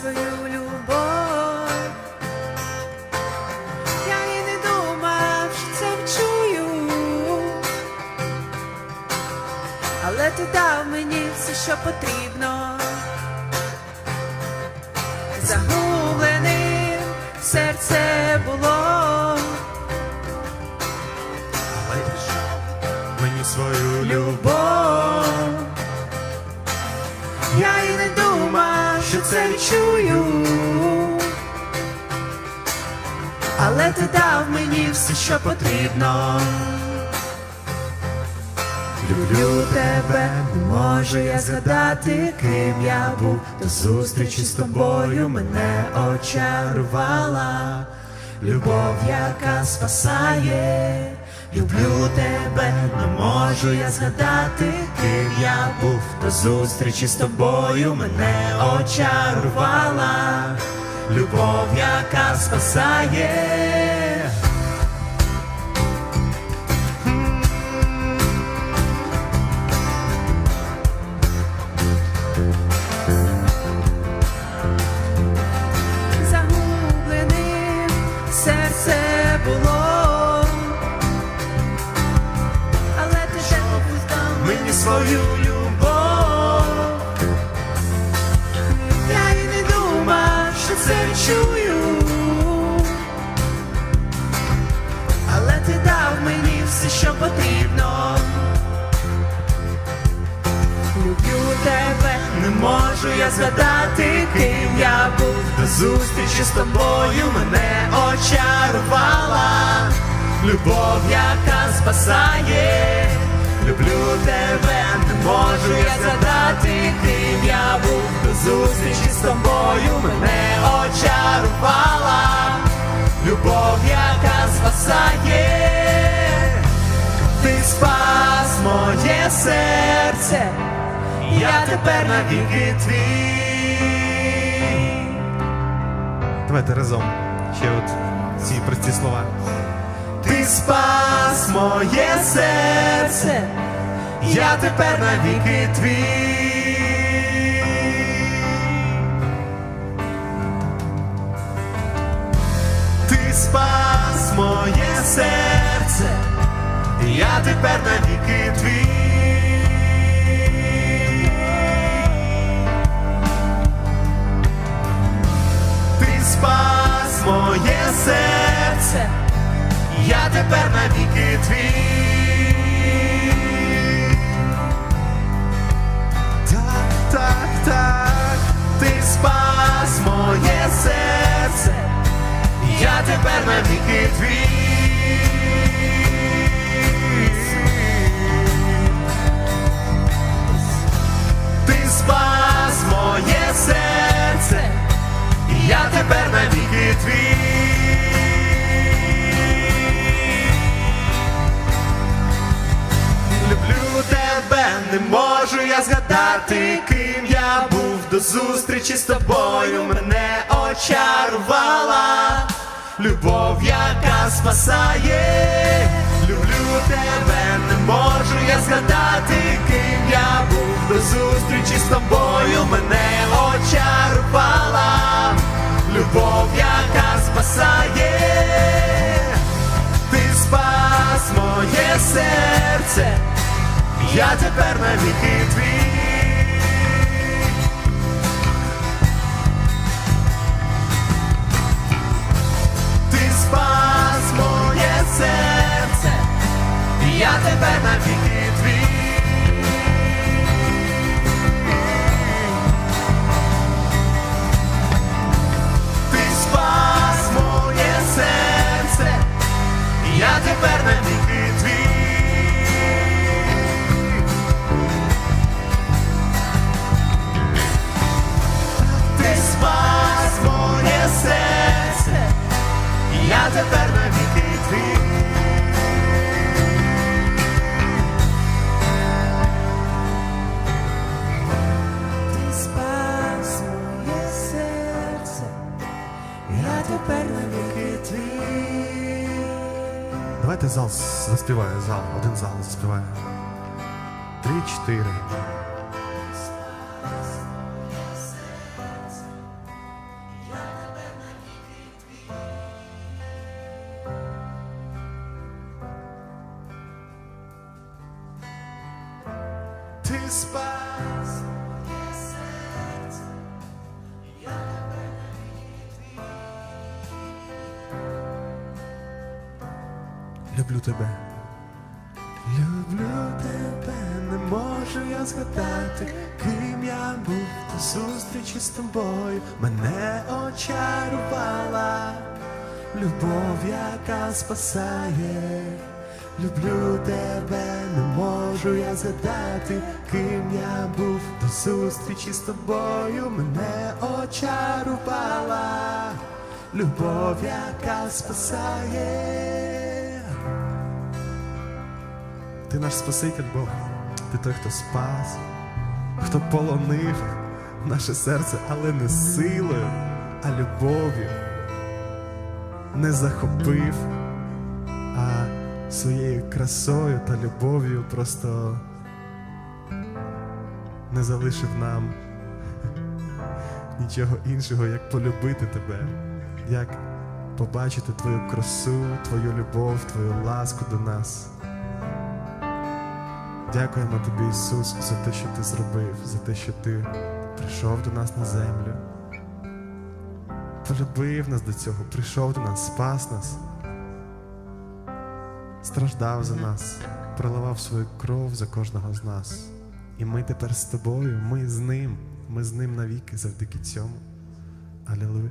свою любов. Я і не думав, що це вчую, але ти дав мені все, що потрібно. Загубленим серце було. Лиш мені свою любов. Я і не це відчую. Але ти дав мені все, що потрібно. Люблю тебе, не можу я згадати, ким я був до зустрічі з тобою мене очарувала. Любов, яка спасає, люблю тебе, не можу я згадати, ким я був до зустрічі з тобою мене очарувала. Любов, яка спасає. Свою любов. Я і не думав, що це відчую, але ти дав мені все, що потрібно. Люблю тебе, не можу я згадати, ким я був до зустрічі з тобою мене очарувала. Любов, яка спасає, можу я згадати, ким я був до зустрічі з тобою мене очарувала. Любов, яка спасає, ти спас моє серце, я тепер навіки твій. Давайте разом. Ще от ці прості слова. Ти спас моє серце, я тепер навіки твій. Ти спас моє серце, я тепер навіки твій. Спас моє серце, я тепер навіки твій. Спас моє серце, я тепер навіки твій. Ти спас моє серце, я тепер навіки твій. Люблю тебе, не можу я згадати, ким до зустрічі з тобою, мене очарувала. Любов, яка спасає, люблю тебе, не можу я згадати, ким я був до зустрічі з тобою, мене очарувала. Любов, яка спасає, ти спас моє серце, я тепер навіки твій. Я тепер навіки твій. Ти спас моє серце, я тепер навіки твій. Ти спас моє серце, я тепер навіки твій. тепер навіки ти. Давайте зал заспіває, зал, один зал заспіває. Три-чотири. Ти спас Люблю тебе. Люблю тебе, не можу я згадати, ким я був до зустрічі з тобою, мене очарувала, любов, яка спасає. Люблю тебе, не можу я згадати, ким я був до зустрічі з тобою, мене очарувала, любов, яка спасає. Ти наш Спаситель Бог, ти той, хто спас, хто полонив наше серце, але не силою, а любов'ю. Не захопив, а своєю красою та любов'ю просто не залишив нам нічого іншого, як полюбити тебе, як побачити твою красу, твою любов, твою ласку до нас. Дякуємо тобі, Ісус, за те, що ти зробив, за те, що ти прийшов до нас на землю. Полюбив нас до цього, прийшов до нас, спас нас, страждав за нас, проливав свою кров за кожного з нас. І ми тепер з тобою, ми з ним, ми з ним навіки завдяки цьому. Алілуя.